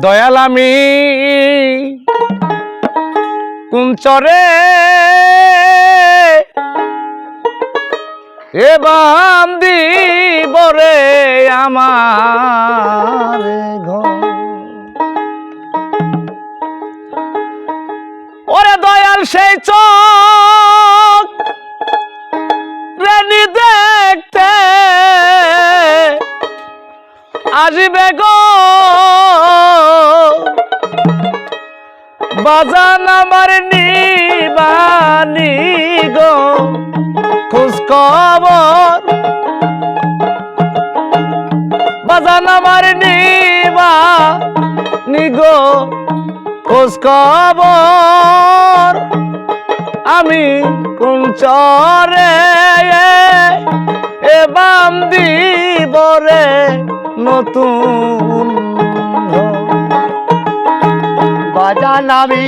দয়াল আমি। কুঞ্চরে এ বান্দি বরে আমার। আসবে গো। বাজান আমার নিবানি গো। খোঁজ বাজান আমার নিবা নিগো খোঁজ আমি কোন চরে এ বাম দিবরে নতুন। বাজান আমি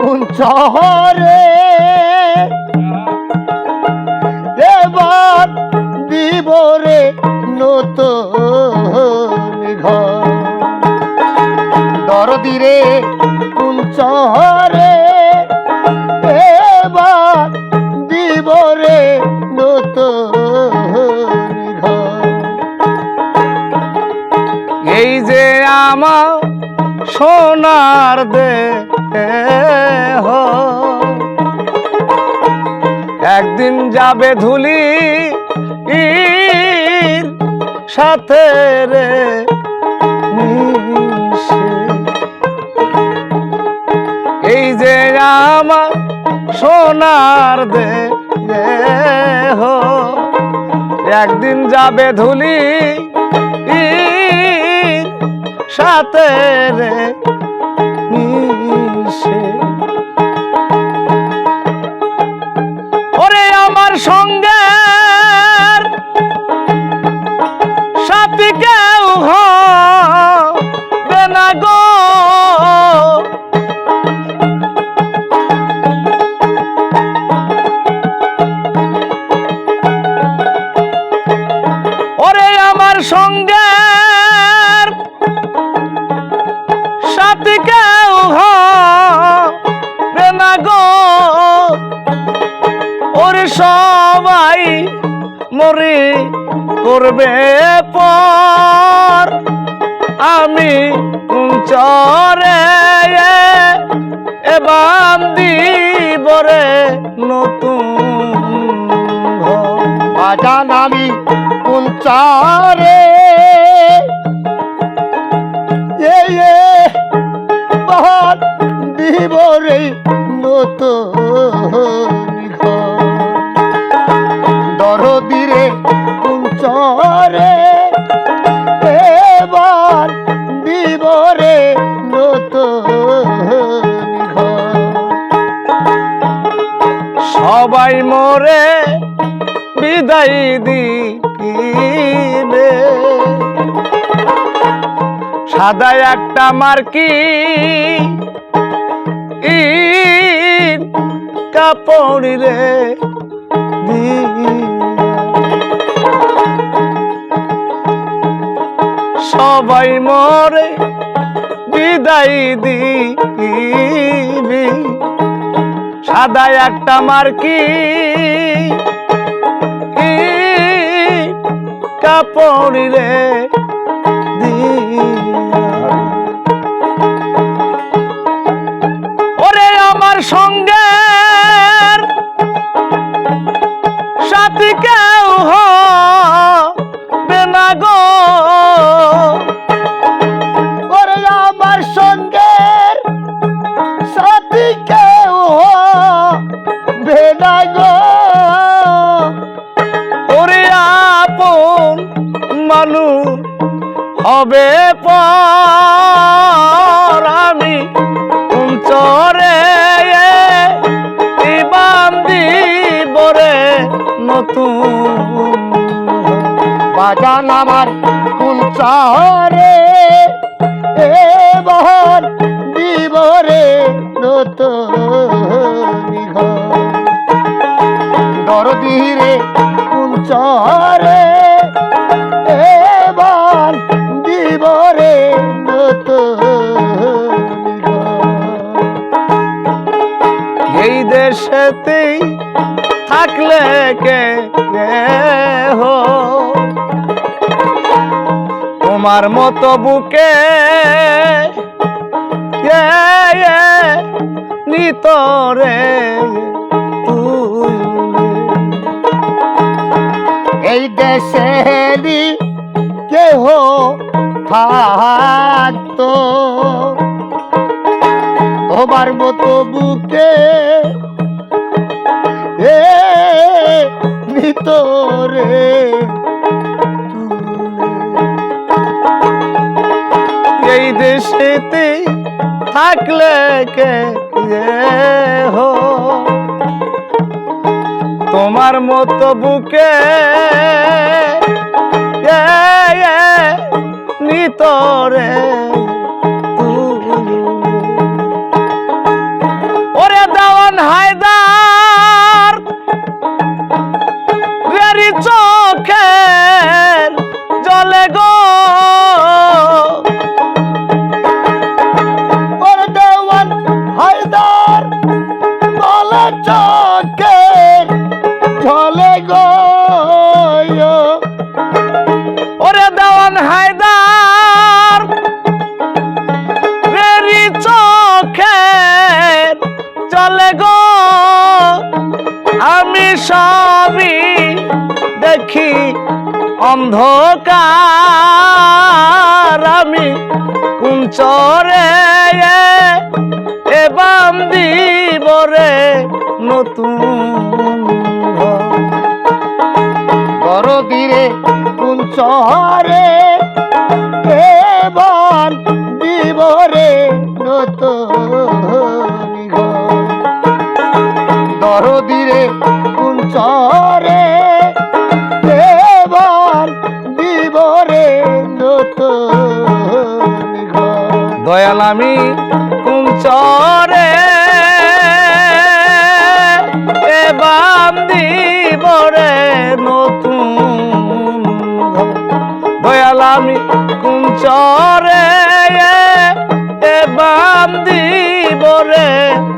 কোন শহরে এবার দিব রে নতুন আমার সোনার দে একদিন যাবে ধুলি সাথে রে এই যে আমার সোনার দে একদিন যাবে ধুলি সাথে রে ওরে আমার সঙ্গে ওরে আমার সঙ্গে ওরে সবাই মরে করবে পর আমি চরে এবার দিবরে নতুন। বাজান আমি চারে দিব নতুন দরদি রে কোন চরে এবার দিব রে নতুন ঘর সবাই মরে বিদায় দিবে সাদা একটা মার্কি কাপড় রে। সবাই মরে বিদায় দিবি সাদা একটা মার্কি দিয়া। ওরে আমার সঙ্গে গো। ওরে আপন মানুষ হবে পর আমি চরে বান্দি বরে নতুন। বাজান আমার কোন চারে এই দেশেতেই থাকলে কে হো তোমার মতো বুকে নিতরে এই দেশেরি কেহ থা থাকতো তোমার মতো বুকে এ ভিতরে এই দেশেতে থাকলে কে হো? তোমার মতো বুকে নিতরে। অন্ধকার আমি কুঞ্চরে এ বাম দিবরে নতুন। দরদিরে কোন শহরে দিবরে নতুন দয়াল আমি কুঞ্চরে এ বান্দি বরে নতুন। দয়াল আমি কুঞ্চরে এ বান্দি বরে নতুন